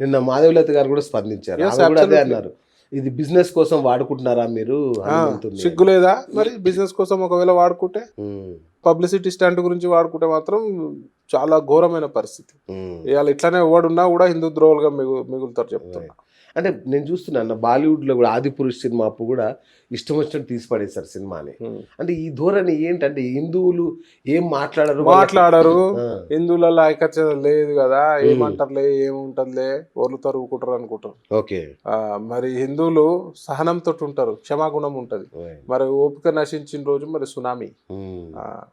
నిన్న మాధవలత గారు కూడా స్పందించారు. కూడా అదే. అన్నారు. ఇది బిజినెస్ కోసం వాడుకుంటున్నారా మీరు? ఆ, హనుమంతుని అని. సిగ్గు లేదా? మరి బిజినెస్ కోసం ఒకవేళ వాడుకుంటే? పబ్లిసిటీ స్టంట్ గురించి వాడుకుంటే మాత్రం చాలా ఘోరమైన పరిస్థితి. ఉమ్. ఇవాళ ఇట్లానే ఓడున్నా కూడా హిందూ ద్రోహులుగా మిగు మిగులుతారు చెప్తున్నా. అంటే నేను చూస్తున్నాను బాలీవుడ్లో కూడా ఆది పురుష్ సినిమా అప్పుడు కూడా ఇష్టం వచ్చినట్టు తీసి పడేశారు సినిమాని. ఉమ్. అంటే ఈ ధోరణి ఏంటంటే హిందువులు ఏం మాట్లాడరు మాట్లాడరు. ఆ, హిందువులలో ఐకత్యత లేదు కదా ఏమంటారులే ఏముంటదిలే ఓర్లు తరుగుకుంటారు అనుకుంటారు. ఓకే. మరి హిందువులు సహనంతో ఉంటారు క్షమాగుణం ఉంటది. మరి ఓపిక నశించిన రోజు మరి సునామీ.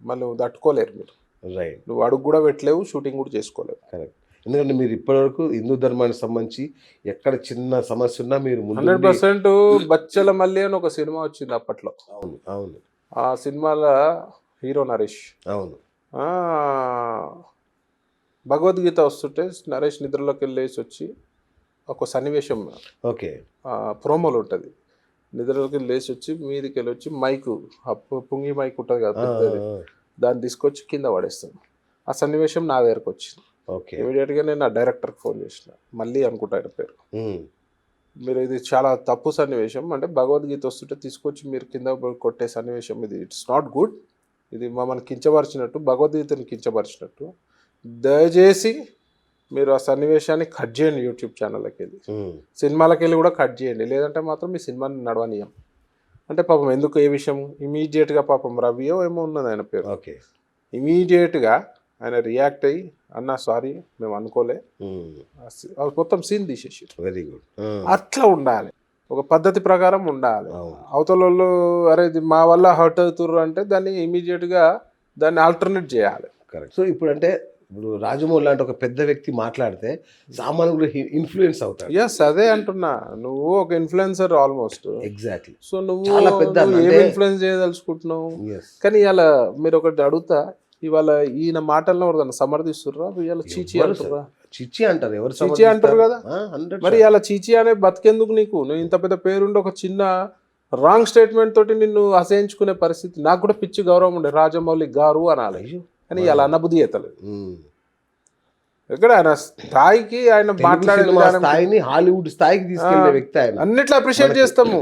మళ్ళీ తట్టుకోలేరు మీరు. రైట్ నువ్వు అడుగు కూడా పెట్టలేవు షూటింగ్ కూడా చేసుకోలేవు. కరెక్ట్ ఎందుకంటే మీరు ఇప్పటివరకు హిందూ ధర్మానికి సంబంధించి ఎక్కడ చిన్న సమస్య ఉన్నా మీరు ముందు హండ్రెడ్ పర్సెంట్ బచ్చల మల్లి అని ఒక సినిమా వచ్చింది అప్పట్లో. అవును అవును. ఆ సినిమాలో హీరో నరేష్. అవును. భగవద్గీత వస్తుంటే నరేష్ నిద్రలోకి వెళ్ళేసి వచ్చి ఒక సన్నివేశం ఓకే. ప్రోమోలు ఉంటుంది. నిద్రలోకి లేచి వచ్చి మీదికి వెళ్ళి వచ్చి మైకు ఆ పుంగి మైక్ ఉంటుంది కదా ఆ, పెద్దది. ఆ, దాన్ని తీసుకొచ్చి కింద పడేస్తాను. ఆ సన్నివేశం నా దగ్గరకు వచ్చింది. ఓకే. ఇమీడియట్గా నేను నా డైరెక్టర్కి ఫోన్ చేసిన. మళ్ళీ అనుకుంటా ఆయన పేరు. మీరు ఇది చాలా తప్పు సన్నివేశం. అంటే భగవద్గీత వస్తుంటే తీసుకొచ్చి మీరు కింద కొట్టే సన్నివేశం ఇది. ఇట్స్ నాట్ గుడ్ ఇది మమ్మల్ని కించపరిచినట్టు భగవద్గీతని కించపరిచినట్టు. దయచేసి మీరు ఆ సన్నివేశాన్ని కట్ చేయండి యూట్యూబ్ ఛానల్కి వెళ్ళి సినిమాలకు వెళ్ళి కూడా కట్ చేయండి. లేదంటే మాత్రం మీ సినిమాని నడవనీయం. అంటే పాపం ఎందుకు ఏ విషయం ఇమీడియట్గా పాపం రవియో ఏమో ఉన్నది ఆయన పేరు. ఓకే. ఇమీడియట్గా ఆయన రియాక్ట్ అయ్యి అన్న సారీ మేము అనుకోలే. మొత్తం సీన్ తీసేసి వెరీ గుడ్. అట్లా ఉండాలి. ఒక పద్ధతి ప్రకారం ఉండాలి. అవును. అవతల వాళ్ళు అరే ఇది మా వల్ల హర్ట్ అవుతుర్రు అంటే దాన్ని ఇమీడియట్గా దాన్ని ఆల్టర్నేట్ చేయాలి. కరెక్ట్. సో ఇప్పుడు అంటే ఇప్పుడు రాజమౌళి లాంటి ఒక పెద్ద వ్యక్తి మాట్లాడితే సామాన్యుడు ఇన్ఫ్లుయెన్స్ అవుతాడు ఎస్ అదే అంటున్నా. నువ్వు ఒక ఇన్ఫ్లుయెన్సర్ ఆల్మోస్ట్ ఎగ్జాక్ట్లీ సో నువ్వు చాలా పెద్ద ఇన్ఫ్లుయెన్స్ చేయదలుచుకుంటున్నావు? కానీ ఇవాళ మీరు ఒకటి అడుగుతా ఇవాళ ఈయన మాటల్లో ఎవరిదన్నా సమర్థిస్తుర్రా? ఇవాళ చీచి అంటుర్రా? చిచ్చి అంటారు ఎవరు చిచ్చి అంటారు కదా? మరి అలా చీచి అనే బతికెందుకు నీకు? నువ్వు ఇంత పెద్ద పేరుండి ఒక చిన్న రాంగ్ స్టేట్మెంట్ తోటి నిన్ను అసహించుకునే పరిస్థితి నాకు కూడా పిచ్చి గౌరవం ఉండే. రాజమౌళి గారు అనాలి. కానీ అలా అన్నబుద్ధి అవుతలేదు ఎక్కడ ఆయన స్థాయికి ఆయన మాట్లాడే స్థాయిని హాలీవుడ్ స్థాయికి తీసుకెళ్ళే. వ్యక్తి ఆయన. అన్నిట్లో అప్రిషియేట్ చేస్తాము.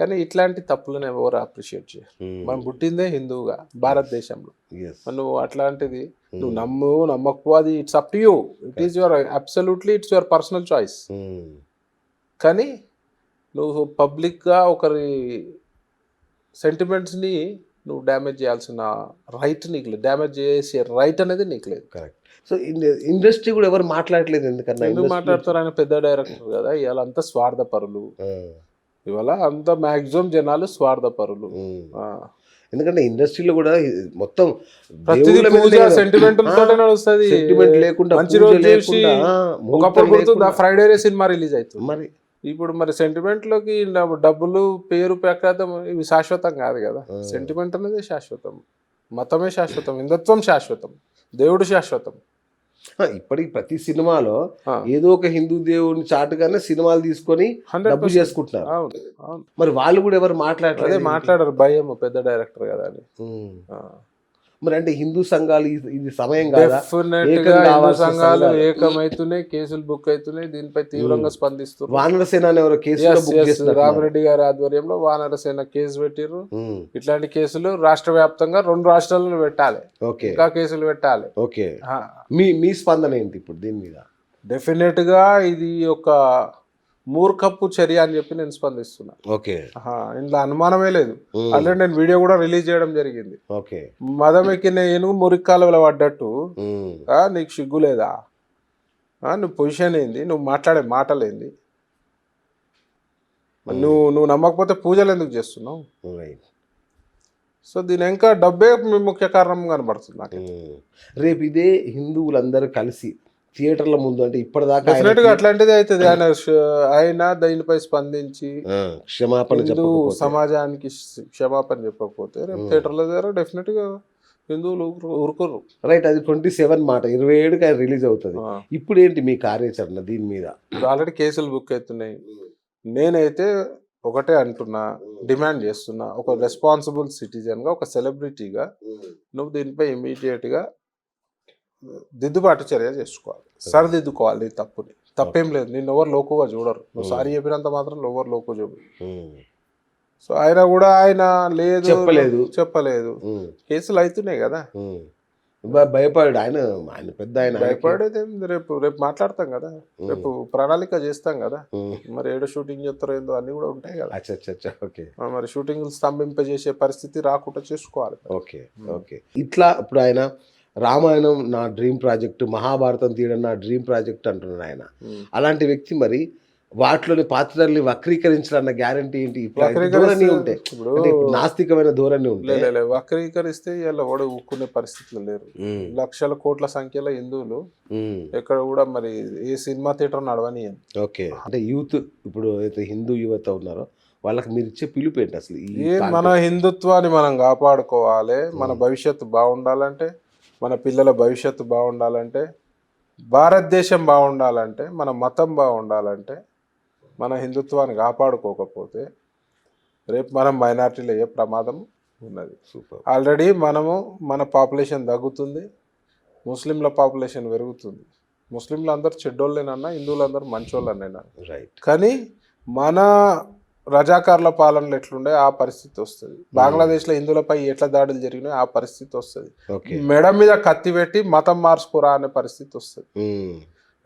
కానీ ఇట్లాంటి తప్పులను ఎవరు అప్రిషియేట్ చేయరు. మనం పుట్టిందే హిందువుగా భారతదేశంలో. నువ్వు అట్లాంటిది నువ్వు నమ్ము నమ్మకు అది it's up to you it is your absolutely it's your personal choice. కానీ నువ్వు పబ్లిక్గా ఒకరి సెంటిమెంట్స్ని నువ్వు డ్యామేజ్ చేయాల్సిన రైట్ నీకు లేదు డ్యామేజ్ చేసే రైట్ అనేది నీకు లేదు కరెక్ట్ సో ఇండస్ట్రీ కూడా ఎవరు మాట్లాడలేదు ఎందుకన్నా ఎందుకు మాట్లాడతారు ఆయన పెద్ద డైరెక్టర్ కదా ఇవాళ అంతా స్వార్థపరులు ఆ. ఇవాళ అంత మాక్సిమం జనాలు స్వార్థపరులు Hmm. ఆ. ఎందుకంటే ఇండస్ట్రీలో కూడా మొత్తం. సెంటిమెంట్ లేకుండా మంచి ఒకప్పుడు గుర్తుందా. ఫ్రైడే సినిమా రిలీజ్ అవుతుంది మరి ఇప్పుడు మరి సెంటిమెంట్లోకి డబ్బు- డబ్బులు పేరు ప్రఖ్యాతం ఇవి శాశ్వతం కాదు కదా. సెంటిమెంట్ అనేది శాశ్వతం. మతమే శాశ్వతం. హిందుత్వం శాశ్వతం. దేవుడు శాశ్వతం. ఇప్పటికి ప్రతి సినిమాలో. ఏదో ఒక హిందూ దేవుని చాటుగానే సినిమాలు తీసుకొని 100% డబ్బు చేసుకుంటున్నారు. మరి వాళ్ళు కూడా ఎవరు మాట్లాడలేదు మాట్లాడారు. భయం పెద్ద డైరెక్టర్ కదా అని. మరి అంటే హిందూ సంఘాలు ఇది- సమయం కాదా? సంఘాలు. ఏకమైతున్నాయి కేసులు బుక్ అవుతున్నాయి దీనిపై తీవ్రంగా స్పందిస్తున్నారు. వానర సేన ఎవరో కేసు రామిరెడ్డి గారి ఆధ్వర్యంలో వానరసేన కేసు పెట్టిర్రు. ఉమ్. ఇట్లాంటి కేసులు రాష్ట్ర వ్యాప్తంగా రెండు రాష్ట్రాలను పెట్టాలి. ఓకే. ఇంకా కేసులు పెట్టాలి. ఓకే. మీ మీ స్పందన ఏంటి ఇప్పుడు దీని మీద? డెఫినెట్గా ఇది ఒక మూర్ఖపు చర్య అని చెప్పి నేను స్పందిస్తున్నా. ఓకే. ఇందులో అనుమానమే లేదు. ఆల్రెడీ నేను వీడియో కూడా రిలీజ్ చేయడం జరిగింది. ఓకే. మదం ఎక్కిన ఏనుగు మురిక్కాలువలో పడ్డట్టు. నీకు సిగ్గు లేదా? నువ్వు పొజిషన్ ఏంది? నువ్వు మాట్లాడే మాటలేంది? నువ్వు నువ్వు నమ్మకపోతే పూజలు ఎందుకు చేస్తున్నావు? సో దీని ఇంకా డబ్బే ముఖ్య కారణం కనబడుతుంది నాకు. రేపు ఇదే హిందువులందరూ కలిసి థియేటర్ల ముందు అంటే ఇప్పటిదాకా డెఫినెట్గా ఆయనకి, అట్లాంటిది అవుతుంది. ఆయన ఆయన దీనిపై స్పందించి క్షమాపణ హిందూ సమాజానికి క్ష- క్షమాపణ చెప్పకపోతే రేపు థియేటర్ల దగ్గర డెఫినెట్గా హిందువులు ఊరుకు- ఊరుకోరు రైట్ అది ట్వంటీ సెవెన్ మాట. ఇరవై ఏడుకి ఆయన రిలీజ్ అవుతుంది. ఇప్పుడు ఏంటి మీ కార్యాచరణ దీని మీద? ఆల్రెడీ కేసులు బుక్ అవుతున్నాయి. నేనైతే ఒకటే అంటున్నా డిమాండ్ చేస్తున్నా. ఒక రెస్పాన్సిబుల్ సిటిజన్గా ఒక సెలబ్రిటీగా నువ్వు దీనిపై ఇమీడియట్గా దిద్దుబాటు చర్య చేసుకోవాలి. సరిదిద్దుకోవాలి తప్పుని. తప్పేం లేదు. నిన్ను ఎవరు లోకుగా చూడరు. నువ్వు సారీ చెప్పినంత మాత్రం ఎవరు లోకు చూపు ఉమ్, సో ఆయన కూడా ఆయన లేదు చెప్పలేదు. చెప్పలేదు. కేసులు అవుతున్నాయి కదా. ఉమ్. భ- భయపడాడు. ఆయన ఆయన పెద్ద ఆయన భయపడేది. రేపు రేపు మాట్లాడతాం కదా. రేపు ప్రణాళిక చేస్తాం కదా. మరి ఏడో షూటింగ్ చేస్తారో ఏందో అన్ని కూడా ఉంటాయి కదా. అచ్చా ఓకే. మరి షూటింగ్ స్తంభింపజేసే పరిస్థితి రాకుండా చేసుకోవాలి. Okay okay. ఇట్లా ఇప్పుడు ఆయన రామాయణం నా డ్రీమ్ ప్రాజెక్ట్ మహాభారతం తీయడం నా డ్రీమ్ ప్రాజెక్ట్ అంటున్నాడు ఆయన. అలాంటి వ్యక్తి మరి వాటిలోని పాత్రల్ని వక్రీకరించాలన్న గ్యారంటీ ఏంటి? ధోరణి ఉంటే ఇప్పుడు అంటే ఇప్పుడు నాస్తికమైన ధోరణి ఉంటే. వక్రీకరిస్తే ఇలా కూడా ఊక్కునే పరిస్థితులు లేరు. లక్షల కోట్ల సంఖ్యలో హిందువులు ఎక్కడ కూడా మరి ఏ సినిమా థియేటర్ నడవని ఓకే. అంటే యూత్ ఇప్పుడు అయితే హిందూ యువత ఉన్నారో వాళ్ళకి మీరు ఇచ్చే పిలుపు ఏంటి అసలు మన హిందుత్వాన్ని మనం కాపాడుకోవాలి మన భవిష్యత్తు బాగుండాలంటే మన పిల్లల భవిష్యత్తు బాగుండాలంటే భారతదేశం బాగుండాలంటే మన మతం బాగుండాలంటే మన హిందుత్వాన్ని కాపాడుకోకపోతే రేపు మనం మైనార్టీలు అయ్యే ప్రమాదం ఉన్నది. సూపర్. ఆల్రెడీ మనము మన పాపులేషన్ తగ్గుతుంది ముస్లింల పాపులేషన్ పెరుగుతుంది. ముస్లింలు అందరూ చెడ్డోళ్ళేనన్నా హిందువులు అందరూ మంచోళ్ళనేనా? రైట్ కానీ మన రజాకార్ల పాలనలో ఎట్లుండే ఆ పరిస్థితి వస్తుంది. బంగ్లాదేశ్లో హిందువులపై ఎట్లా దాడులు జరిగినాయి ఆ పరిస్థితి వస్తుంది. మెడ మీద కత్తి పెట్టి మతం మార్చుకోరా అనే పరిస్థితి వస్తుంది.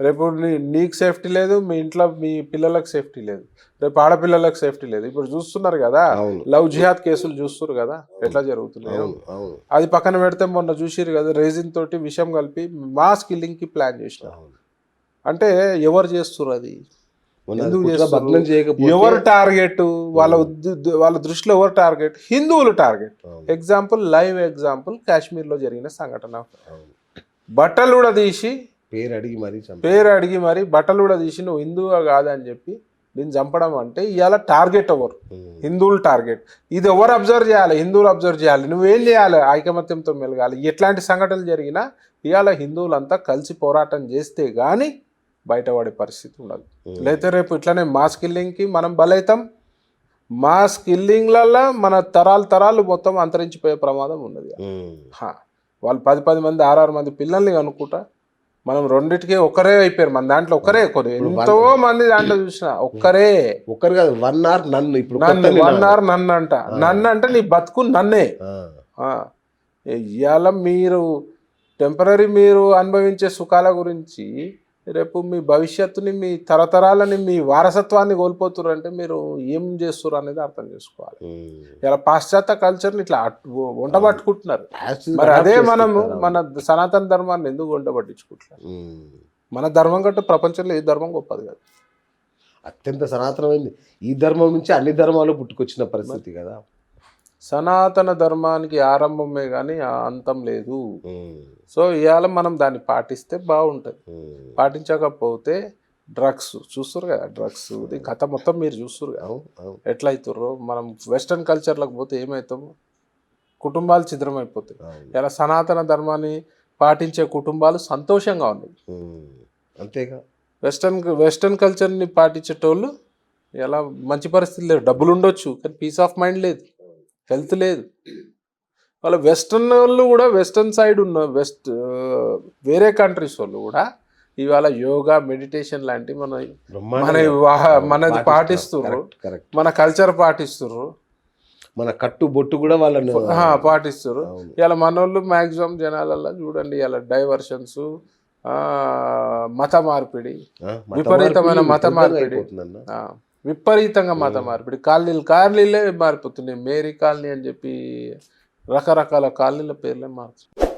రేపు నీకు సేఫ్టీ లేదు మీ ఇంట్లో మీ పిల్లలకు సేఫ్టీ లేదు. రేపు ఆడపిల్లలకు సేఫ్టీ లేదు. ఇప్పుడు చూస్తున్నారు కదా లవ్ జిహాద్ కేసులు చూస్తున్నారు కదా ఎట్లా జరుగుతున్నాయి. అది పక్కన పెడితే మొన్న చూసిరు కదా రేజిన్ తోటి విషయం కలిపి మాస్ కిల్లింగ్కి ప్లాన్ చేసిన అవును. అంటే ఎవరు చేస్తున్నారు అది? ఎవరు టార్గెట్? వాళ్ళ వాళ్ళ దృష్టిలో ఎవరు టార్గెట్? హిందువులు టార్గెట్. ఎగ్జాంపుల్ లైవ్ ఎగ్జాంపుల్ కాశ్మీర్లో జరిగిన సంఘటన. బట్టలు కూడా తీసి పేరు అడిగి మరీ పేరు అడిగి మరి బట్టలు కూడా తీసి నువ్వు హిందువుగా కాదని చెప్పి నేను చంపడం అంటే ఇవాళ టార్గెట్ ఎవరు? హిందువులు టార్గెట్. ఇది ఎవరు అబ్జర్వ్ చేయాలి? హిందువులు అబ్జర్వ్ చేయాలి. నువ్వేం చేయాలి? ఐకమత్యంతో మెలగాలి. ఎట్లాంటి సంఘటనలు జరిగినా ఇవాళ హిందువులంతా కలిసి పోరాటం చేస్తే గాని బయటపడే పరిస్థితి ఉండదు లేకపోతే రేపు ఇట్లానే మాస్ కిల్లింగ్కి మనం బలైతాం. మాస్ కిల్లింగ్లలో మన తరాలు తరాలు మొత్తం అంతరించిపోయే ప్రమాదం ఉన్నది. వాళ్ళు పది పది మంది ఆరారు మంది పిల్లల్ని కనుక్కుంటా మనం రెండిటికే ఒక్కరే అయిపోయారు. మన దాంట్లో ఒక్కరే కొన్ని ఎంతో మంది దాంట్లో చూసిన ఒక్కరే ఒక్కరు కాదు వన్ అవర్ నన్ను ఇప్పుడు నన్ను వన్. అవర్ నన్ను అంట. నన్ను అంటే నీ బతుకు నన్నే. ఇవాళ మీరు టెంపరీ మీరు అనుభవించే సుఖాల గురించి రేపు మీ భవిష్యత్తుని మీ తరతరాలని మీ వారసత్వాన్ని కోల్పోతున్నారు అంటే మీరు ఏం చేస్తున్నారు అనేది అర్థం చేసుకోవాలి. ఇలా పాశ్చాత్య కల్చర్ని ఇట్లా వంట పట్టుకుంటున్నారు మరి అదే మనము. మన సనాతన ధర్మాన్ని ఎందుకు వంట పట్టించుకుంటున్నారు. మన ధర్మం కంటే ప్రపంచంలో ఏ ధర్మం గొప్పది కాదు. అత్యంత సనాతనమైంది. ఈ ధర్మం నుంచి అన్ని ధర్మాలు పుట్టుకొచ్చిన పరిస్థితి కదా. సనాతన ధర్మానికి ఆరంభమే కానీ అంతం లేదు. సో ఇవాళ మనం దాన్ని పాటిస్తే బాగుంటుంది. పాటించకపోతే డ్రగ్స్ చూస్తారు కదా డ్రగ్స్ ఇది కథ మొత్తం మీరు చూస్తారు కదా. అవును అవును. ఎట్లా అవుతారో మనం వెస్టర్న్ కల్చర్లకు పోతే ఏమవుతాము కుటుంబాలు ఛిద్రం అయిపోతాయి అవును. ఇలా సనాతన ధర్మాన్ని పాటించే కుటుంబాలు సంతోషంగా ఉన్నాయి. అంతేగా. వెస్టర్న్ వెస్టర్న్ కల్చర్ని పాటించేటోళ్ళు ఎలా మంచి పరిస్థితి లేదు. డబ్బులు ఉండొచ్చు కానీ పీస్ ఆఫ్ మైండ్ లేదు. హెల్త్ లేదు. వాళ్ళ వెస్టర్న్ వాళ్ళు కూడా వెస్టర్న్ సైడ్ ఉన్న వెస్ట్ వేరే కంట్రీస్ వాళ్ళు కూడా ఇవాళ యోగా మెడిటేషన్ లాంటి మన మన మనది పాటిస్తారు. కరెక్ట్ మన కల్చర్ పాటిస్తుర్రు. మన కట్టు బొట్టు కూడా వాళ్ళని అవును. ఇలా మన వాళ్ళు మ్యాక్సిమం జనాలలో చూడండి ఇలా డైవర్షన్స్ మత మార్పిడి విపరీతమైన మార్పిడి మత మార్పిడి. విపరీతంగా మత మార్పిడి కాలనీలు కాలనీలే మారిపోతున్నాయి. మేరీ కాలనీ అని చెప్పి రకరకాల కాలనీల పేర్లే మారుతున్నాయి